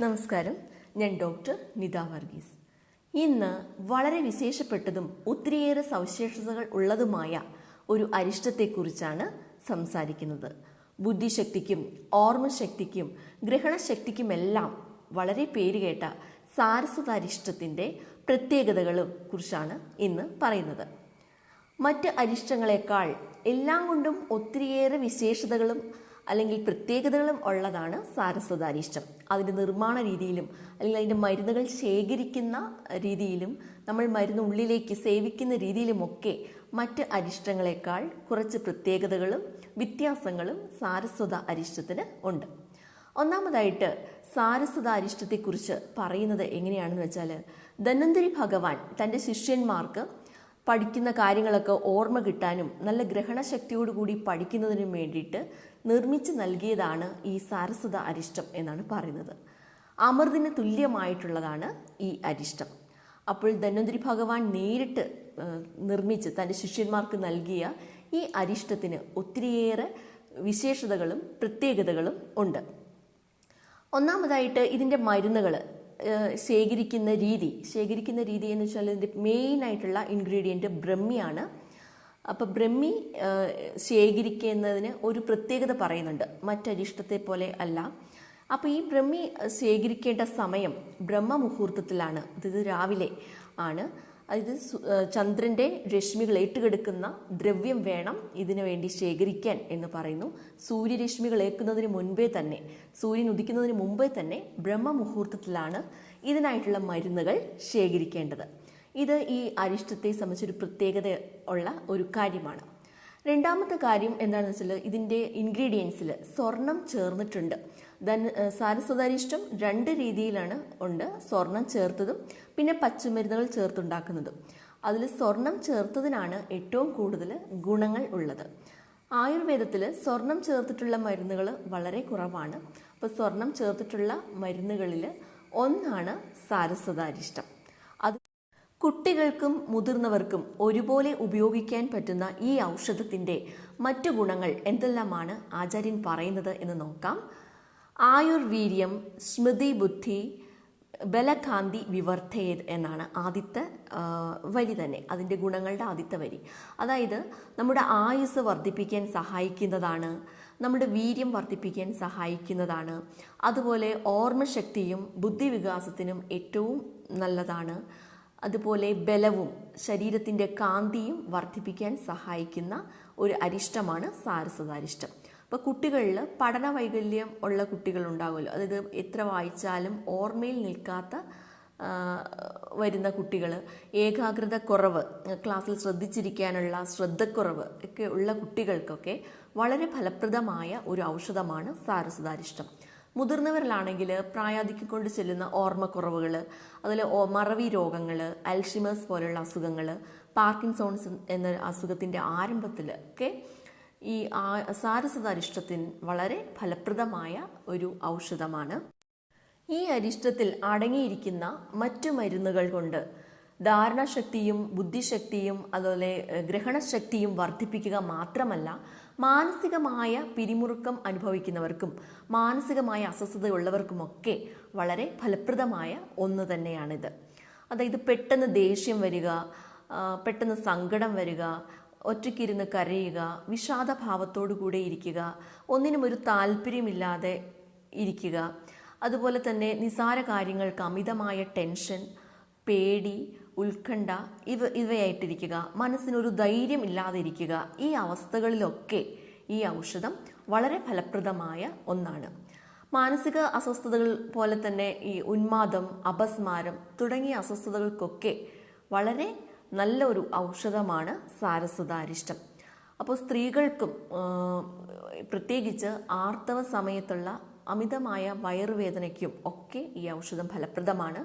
നമസ്കാരം. ഞാൻ ഡോക്ടർ നിത വർഗീസ്. ഇന്ന് വളരെ വിശേഷപ്പെട്ടതും ഒത്തിരിയേറെ സവിശേഷതകൾ ഉള്ളതുമായ ഒരു അരിഷ്ടത്തെക്കുറിച്ചാണ് സംസാരിക്കുന്നത്. ബുദ്ധിശക്തിക്കും ഓർമ്മശക്തിക്കും ഗ്രഹണശക്തിക്കുമെല്ലാം വളരെ പേരുകേട്ട സാരസ്വത അരിഷ്ടത്തിന്റെ പ്രത്യേകതകളും കുറിച്ചാണ് ഇന്ന് പറയുന്നത്. മറ്റ് അരിഷ്ടങ്ങളെക്കാൾ എല്ലാം കൊണ്ടും ഒത്തിരിയേറെ വിശേഷതകളും അല്ലെങ്കിൽ പ്രത്യേകതകളും ഉള്ളതാണ് സാരസ്വതാരിഷ്ടം അതിന്റെ നിർമ്മാണ രീതിയിലും അല്ലെങ്കിൽ അതിന്റെ മരുന്നുകൾ ശേഖരിക്കുന്ന രീതിയിലും നമ്മൾ മരുന്ന് ഉള്ളിലേക്ക് സേവിക്കുന്ന രീതിയിലുമൊക്കെ മറ്റ് അരിഷ്ടങ്ങളെക്കാൾ കുറച്ച് പ്രത്യേകതകളും വ്യത്യാസങ്ങളും സാരസ്വത അരിഷ്ടത്തിന് ഉണ്ട്. ഒന്നാമതായിട്ട് സാരസ്വത അരിഷ്ടത്തെക്കുറിച്ച് പറയുന്നത് എങ്ങനെയാണെന്ന് വെച്ചാൽ ധന്വന്തരി ഭഗവാൻ തന്റെ ശിഷ്യന്മാർക്ക് പഠിക്കുന്ന കാര്യങ്ങളൊക്കെ ഓർമ്മ കിട്ടാനും നല്ല ഗ്രഹണശക്തിയോടുകൂടി പഠിക്കുന്നതിനും വേണ്ടിയിട്ട് നിർമ്മിച്ച് നൽകിയതാണ് ഈ സാരസ്വത അരിഷ്ടം എന്നാണ് പറയുന്നത്. അമൃതിന് തുല്യമായിട്ടുള്ളതാണ് ഈ അരിഷ്ടം. അപ്പോൾ ധന്വന്തരി ഭഗവാൻ നേരിട്ട് നിർമ്മിച്ച് തന്റെ ശിഷ്യന്മാർക്ക് നൽകിയ ഈ അരിഷ്ടത്തിന് ഒത്തിരിയേറെ വിശേഷതകളും പ്രത്യേകതകളും ഉണ്ട്. ഒന്നാമതായിട്ട് ഇതിന്റെ മരുന്നുകൾ ശേഖരിക്കുന്ന രീതി. ശേഖരിക്കുന്ന രീതി എന്ന് വെച്ചാൽ ഇതിന്റെ മെയിൻ ആയിട്ടുള്ള ഇൻഗ്രീഡിയന്റ് ബ്രഹ്മിയാണ്. അപ്പോൾ ബ്രഹ്മി ശേഖരിക്കുന്നതിന് ഒരു പ്രത്യേകത പറയുന്നുണ്ട്. മറ്റരിഷ്ടത്തെ പോലെ അല്ല. അപ്പോൾ ഈ ബ്രഹ്മി ശേഖരിക്കേണ്ട സമയം ബ്രഹ്മ മുഹൂർത്തത്തിലാണ് ഇത് രാവിലെ ആണ്. ഇത് ചന്ദ്രന്റെ രശ്മികൾ ഏറ്റുകിടക്കുന്ന ദ്രവ്യം വേണം ഇതിനു വേണ്ടി ശേഖരിക്കാൻ എന്ന് പറയുന്നു. സൂര്യരശ്മികൾ ഏൽക്കുന്നതിന് മുൻപേ തന്നെ സൂര്യൻ ഉദിക്കുന്നതിന് മുമ്പേ തന്നെ ബ്രഹ്മമുഹൂർത്തത്തിലാണ് ഇതിനായിട്ടുള്ള മരുന്നുകൾ ശേഖരിക്കേണ്ടത്. ഇത് ഈ അരിഷ്ടത്തെ സംബന്ധിച്ചൊരു പ്രത്യേകത ഉള്ള ഒരു കാര്യമാണ്. രണ്ടാമത്തെ കാര്യം എന്താണെന്ന് വെച്ചാൽ ഇതിന്റെ ഇൻഗ്രീഡിയൻസിൽ സ്വർണം ചേർന്നിട്ടുണ്ട്. ദൻ സാരസ്വതാരിഷ്ടം രണ്ട് രീതിയിലാണ് ഉണ്ട്. സ്വർണം ചേർത്തതും പിന്നെ പച്ചമരുന്നുകൾ ചേർത്തുണ്ടാക്കുന്നതും. അതിൽ സ്വർണം ചേർത്തതിനാണ് ഏറ്റവും കൂടുതൽ ഗുണങ്ങൾ ഉള്ളത്. ആയുർവേദത്തിൽ സ്വർണം ചേർത്തിട്ടുള്ള മരുന്നുകൾ വളരെ കുറവാണ്. അപ്പോൾ സ്വർണം ചേർത്തിട്ടുള്ള മരുന്നുകളിൽ ഒന്നാണ് സാരസ്വതാരിഷ്ടം കുട്ടികൾക്കും മുതിർന്നവർക്കും ഒരുപോലെ ഉപയോഗിക്കാൻ പറ്റുന്ന ഈ ഔഷധത്തിന്റെ മറ്റു ഗുണങ്ങൾ എന്തെല്ലാമാണ് ആചാര്യൻ പറയുന്നത് എന്ന് നോക്കാം. ആയുർവീര്യം സ്മൃതി ബുദ്ധി ബലകാന്തി വിവർദ്ധയത് എന്നാണ് ആദ്യത്തെ വരി തന്നെ അതിന്റെ ഗുണങ്ങളുടെ ആദ്യത്തെ വരി. അതായത് നമ്മുടെ ആയുസ് വർദ്ധിപ്പിക്കാൻ സഹായിക്കുന്നതാണ് നമ്മുടെ വീര്യം വർദ്ധിപ്പിക്കാൻ സഹായിക്കുന്നതാണ് അതുപോലെ ഓർമ്മശക്തിയും ബുദ്ധിവികാസത്തിനും ഏറ്റവും നല്ലതാണ്. അതുപോലെ ബലവും ശരീരത്തിന്റെ കാന്തിയും വർദ്ധിപ്പിക്കാൻ സഹായിക്കുന്ന ഒരു അരിഷ്ടമാണ് സാരസ്വതാരിഷ്ടം. അപ്പോൾ കുട്ടികളിൽ പഠന വൈകല്യം ഉള്ള കുട്ടികൾ ഉണ്ടാകുമല്ലോ അതായത് എത്ര വായിച്ചാലും ഓർമ്മയിൽ നിൽക്കാത്ത വരുന്ന കുട്ടികൾ ഏകാഗ്രത കുറവ് ക്ലാസ്സിൽ ശ്രദ്ധിച്ചിരിക്കാനുള്ള ശ്രദ്ധക്കുറവ് ഒക്കെ ഉള്ള കുട്ടികൾക്കൊക്കെ വളരെ ഫലപ്രദമായ ഒരു ഔഷധമാണ് സാരസ്വതാരിഷ്ടം. മുതിർന്നവരിലാണെങ്കിൽ പ്രായാധിക്യം കൊണ്ട് ചെല്ലുന്ന ഓർമ്മക്കുറവുകൾ അതിൽ മറവി രോഗങ്ങൾ അൽഷിമേഴ്സ് പോലെയുള്ള അസുഖങ്ങൾ പാർക്കിൻസോൺസ് എന്ന അസുഖത്തിന്റെ ആരംഭത്തിൽ ഒക്കെ ഈ സാരസത അരിഷ്ടത്തിന് വളരെ ഫലപ്രദമായ ഒരു ഔഷധമാണ്. ഈ അരിഷ്ടത്തിൽ അടങ്ങിയിരിക്കുന്ന മറ്റു മരുന്നുകൾ കൊണ്ട് ധാരണശക്തിയും ബുദ്ധിശക്തിയും അതുപോലെ ഗ്രഹണശക്തിയും വർദ്ധിപ്പിക്കുക മാത്രമല്ല മാനസികമായ പിരിമുറുക്കം അനുഭവിക്കുന്നവർക്കും മാനസികമായ അസ്വസ്ഥതയുള്ളവർക്കുമൊക്കെ വളരെ ഫലപ്രദമായ ഒന്ന് തന്നെയാണിത്. അതായത് പെട്ടെന്ന് ദേഷ്യം വരിക പെട്ടെന്ന് സങ്കടം വരിക ഒറ്റയ്ക്കിരുന്ന് കരയുക വിഷാദഭാവത്തോടു കൂടെ ഇരിക്കുക ഒന്നിനും ഒരു താല്പര്യമില്ലാതെ ഇരിക്കുക അതുപോലെ തന്നെ നിസാര കാര്യങ്ങൾക്ക് അമിതമായ ടെൻഷൻ പേടി ഉത്കണ്ഠ ഇവ ഇവയായിട്ടിരിക്കുക. മനസ്സിനൊരു ധൈര്യം ഇല്ലാതിരിക്കുക. ഈ അവസ്ഥകളിലൊക്കെ ഈ ഔഷധം വളരെ ഫലപ്രദമായ ഒന്നാണ്. മാനസിക അസ്വസ്ഥതകൾ പോലെ തന്നെ ഈ ഉന്മാദം അപസ്മാരം തുടങ്ങിയ അസ്വസ്ഥതകൾക്കൊക്കെ വളരെ നല്ല ഒരു ഔഷധമാണ് സാരസ്വതാരിഷ്ടം. അപ്പോൾ സ്ത്രീകൾക്കും പ്രത്യേകിച്ച് ആർത്തവ സമയത്തുള്ള അമിതമായ വയറുവേദനയ്ക്കും ഒക്കെ ഈ ഔഷധം ഫലപ്രദമാണ്.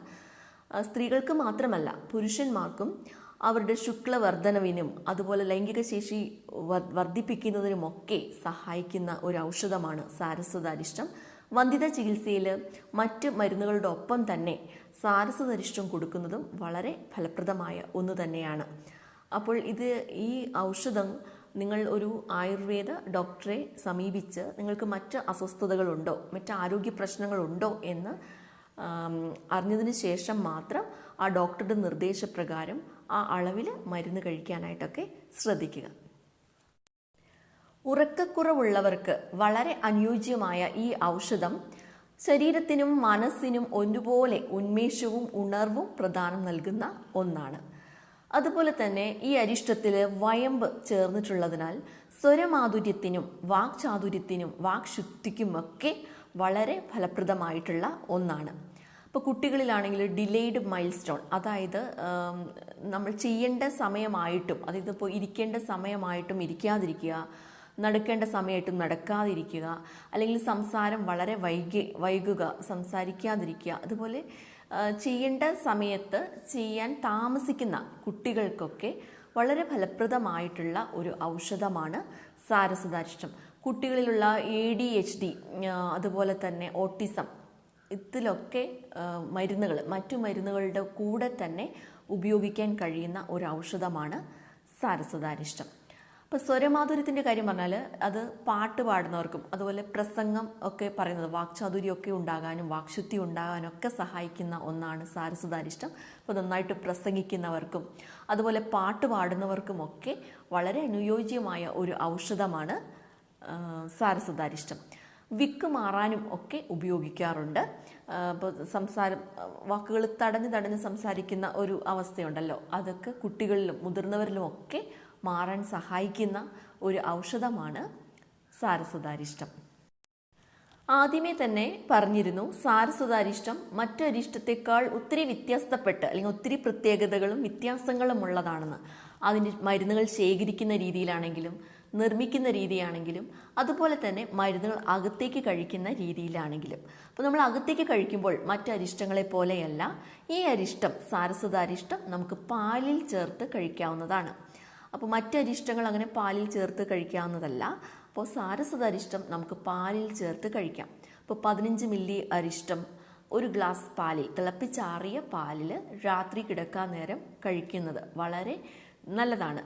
സ്ത്രീകൾക്ക് മാത്രമല്ല പുരുഷന്മാർക്കും അവരുടെ ശുക്ലവർദ്ധനവിനും അതുപോലെ ലൈംഗിക ശേഷി വർ- വർദ്ധിപ്പിക്കുന്നതിനുമൊക്കെ സഹായിക്കുന്ന ഒരു ഔഷധമാണ് സാരസ്വതാരിഷ്ടം. വന്ധിത ചികിത്സയിൽ മറ്റ് മരുന്നുകളുടെ ഒപ്പം തന്നെ സാരസ്വതരിഷ്ടം കൊടുക്കുന്നതും വളരെ ഫലപ്രദമായ ഒന്ന് തന്നെയാണ്. അപ്പോൾ ഇത് ഈ ഔഷധം നിങ്ങൾ ഒരു ആയുർവേദ ഡോക്ടറെ സമീപിച്ച് നിങ്ങൾക്ക് മറ്റ് അസ്വസ്ഥതകളുണ്ടോ മറ്റ് ആരോഗ്യ പ്രശ്നങ്ങളുണ്ടോ എന്ന് അറിഞ്ഞതിന് ശേഷം മാത്രം ആ ഡോക്ടറുടെ നിർദ്ദേശപ്രകാരം ആ അളവിൽ മരുന്ന് കഴിക്കാനായിട്ടൊക്കെ ശ്രദ്ധിക്കുക. ഉറക്കക്കുറവുള്ളവർക്ക് വളരെ അനുയോജ്യമായ ഈ ഔഷധം ശരീരത്തിനും മനസ്സിനും ഒരുപോലെ ഉന്മേഷവും ഉണർവും പ്രദാനം നൽകുന്ന ഒന്നാണ്. അതുപോലെ തന്നെ ഈ അരിഷ്ടത്തിൽ വയമ്പ് ചേർന്നിട്ടുള്ളതിനാൽ സ്വരമാധുര്യത്തിനും വാക്ചാതുര്യത്തിനും വാക്ശുദ്ധിക്കുമൊക്കെ വളരെ ഫലപ്രദമായിട്ടുള്ള ഒന്നാണ്. ഇപ്പോൾ കുട്ടികളിലാണെങ്കിൽ ഡിലേഡ് മൈൽ സ്റ്റോൺ അതായത് നമ്മൾ ചെയ്യേണ്ട സമയമായിട്ടും അതായത് ഇപ്പോൾ ഇരിക്കേണ്ട സമയമായിട്ടും ഇരിക്കാതിരിക്കുക നടക്കേണ്ട സമയമായിട്ടും നടക്കാതിരിക്കുക അല്ലെങ്കിൽ സംസാരം വളരെ വൈകി വൈകുക സംസാരിക്കാതിരിക്കുക അതുപോലെ ചെയ്യേണ്ട സമയത്ത് ചെയ്യാൻ താമസിക്കുന്ന കുട്ടികൾക്കൊക്കെ വളരെ ഫലപ്രദമായിട്ടുള്ള ഒരു ഔഷധമാണ് സാരസദാരിഷ്ടം കുട്ടികളിലുള്ള എ ഡി എച്ച് ഡി അതുപോലെ തന്നെ ഓട്ടിസം ഇതിലൊക്കെ മരുന്നുകൾ മറ്റു മരുന്നുകളുടെ കൂടെ തന്നെ ഉപയോഗിക്കാൻ കഴിയുന്ന ഒരു ഔഷധമാണ് സാരസ്വതാരിഷ്ടം. അപ്പോൾ സ്വരമാധുര്യത്തിന്റെ കാര്യം പറഞ്ഞാൽ അത് പാട്ട് പാടുന്നവർക്കും അതുപോലെ പ്രസംഗം ഒക്കെ പറയുന്നത് വാക്ചാതുര്യമൊക്കെ ഉണ്ടാകാനും വാക്ശുദ്ധി ഉണ്ടാകാനും ഒക്കെ സഹായിക്കുന്ന ഒന്നാണ് സാരസ്വതാരിഷ്ടം. അപ്പോൾ നന്നായിട്ട് പ്രസംഗിക്കുന്നവർക്കും അതുപോലെ പാട്ട് പാടുന്നവർക്കും ഒക്കെ വളരെ അനുയോജ്യമായ ഒരു ഔഷധമാണ് സാരസുതാരിഷ്ടം വിക്ക് മാറാനും ഒക്കെ ഉപയോഗിക്കാറുണ്ട്. ഇപ്പോൾ സംസാരം വാക്കുകൾ തടഞ്ഞ് തടഞ്ഞ് സംസാരിക്കുന്ന ഒരു അവസ്ഥയുണ്ടല്ലോ. അതൊക്കെ കുട്ടികളിലും മുതിർന്നവരിലും ഒക്കെ മാറാൻ സഹായിക്കുന്ന ഒരു ഔഷധമാണ് സാരസ്വതാരിഷ്ടം. ആദ്യമേ തന്നെ പറഞ്ഞിരുന്നു സാരസ്വതാരിഷ്ടം മറ്റൊരിഷ്ടത്തെക്കാൾ ഒത്തിരി വ്യത്യസ്തപ്പെട്ട് അല്ലെങ്കിൽ ഒത്തിരി പ്രത്യേകതകളും വ്യത്യാസങ്ങളും ഉള്ളതാണെന്ന് അതിന്റെ മരുന്നുകൾ ശേഖരിക്കുന്ന രീതിയിലാണെങ്കിലും നിർമ്മിക്കുന്ന രീതിയാണെങ്കിലും അതുപോലെ തന്നെ മരുന്നുകൾ അകത്തേക്ക് കഴിക്കുന്ന രീതിയിലാണെങ്കിലും. അപ്പോൾ നമ്മൾ അകത്തേക്ക് കഴിക്കുമ്പോൾ മറ്റ് അരിഷ്ടങ്ങളെ പോലെയല്ല ഈ അരിഷ്ടം സാരസ്വതാരിഷ്ടം നമുക്ക് പാലിൽ ചേർത്ത് കഴിക്കാവുന്നതാണ്. അപ്പോൾ മറ്റ് അരിഷ്ടങ്ങൾ അങ്ങനെ പാലിൽ ചേർത്ത് കഴിക്കാവുന്നതല്ല. അപ്പോൾ സാരസ്വത അരിഷ്ടം നമുക്ക് പാലിൽ ചേർത്ത് കഴിക്കാം. അപ്പോൾ പതിനഞ്ച് മില്ലി അരിഷ്ടം ഒരു ഗ്ലാസ് പാലിൽ തിളപ്പിച്ചാറിയ പാലിൽ രാത്രി കിടക്കാൻ നേരം കഴിക്കുന്നത് വളരെ നല്ലതാണ്.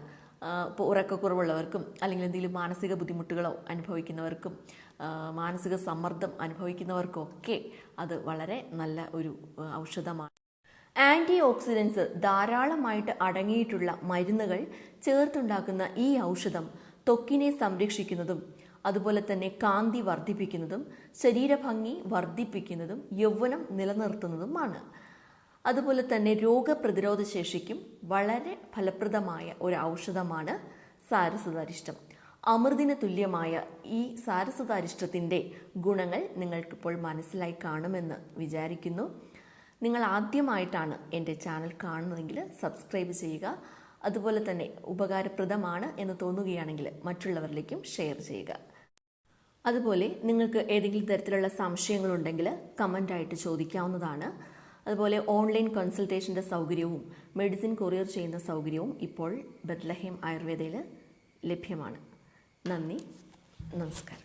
ഇപ്പോൾ ഉറക്കക്കുറവുള്ളവർക്കും അല്ലെങ്കിൽ എന്തെങ്കിലും മാനസിക ബുദ്ധിമുട്ടുകളോ അനുഭവിക്കുന്നവർക്കും മാനസിക സമ്മർദ്ദം അനുഭവിക്കുന്നവർക്കൊക്കെ അത് വളരെ നല്ല ഒരു ഔഷധമാണ്. ആന്റി ഓക്സിഡൻസ് ധാരാളമായിട്ട് അടങ്ങിയിട്ടുള്ള മരുന്നുകൾ ചേർത്തുണ്ടാക്കുന്ന ഈ ഔഷധം ത്വക്കിനെ സംരക്ഷിക്കുന്നതും അതുപോലെ തന്നെ കാന്തി വർദ്ധിപ്പിക്കുന്നതും ശരീരഭംഗി വർദ്ധിപ്പിക്കുന്നതും യൗവനം നിലനിർത്തുന്നതുമാണ്. അതുപോലെ തന്നെ രോഗപ്രതിരോധ ശേഷിക്കും വളരെ ഫലപ്രദമായ ഒരു ഔഷധമാണ് സാരസതാരിഷ്ടം അമൃതിന് തുല്യമായ ഈ സാരസതാരിഷ്ടത്തിന്റെ ഗുണങ്ങൾ നിങ്ങൾക്കിപ്പോൾ മനസ്സിലായി കാണുമെന്ന് വിചാരിക്കുന്നു. നിങ്ങൾ ആദ്യമായിട്ടാണ് എന്റെ ചാനൽ കാണുന്നതെങ്കിൽ സബ്സ്ക്രൈബ് ചെയ്യുക. അതുപോലെ തന്നെ ഉപകാരപ്രദമാണ് എന്ന് തോന്നുകയാണെങ്കിൽ മറ്റുള്ളവരിലേക്കും ഷെയർ ചെയ്യുക. അതുപോലെ നിങ്ങൾക്ക് ഏതെങ്കിലും തരത്തിലുള്ള സംശയങ്ങളുണ്ടെങ്കിൽ കമന്റായിട്ട് ചോദിക്കാവുന്നതാണ്. അതുപോലെ ഓൺലൈൻ കൺസൾട്ടേഷന്റെ സൗകര്യവും മെഡിസിൻ കൊറിയർ ചെയ്യുന്ന സൗകര്യവും ഇപ്പോൾ ബത്ലഹീം ആയുർവേദയിൽ ലഭ്യമാണ്. നന്ദി നമസ്കാരം.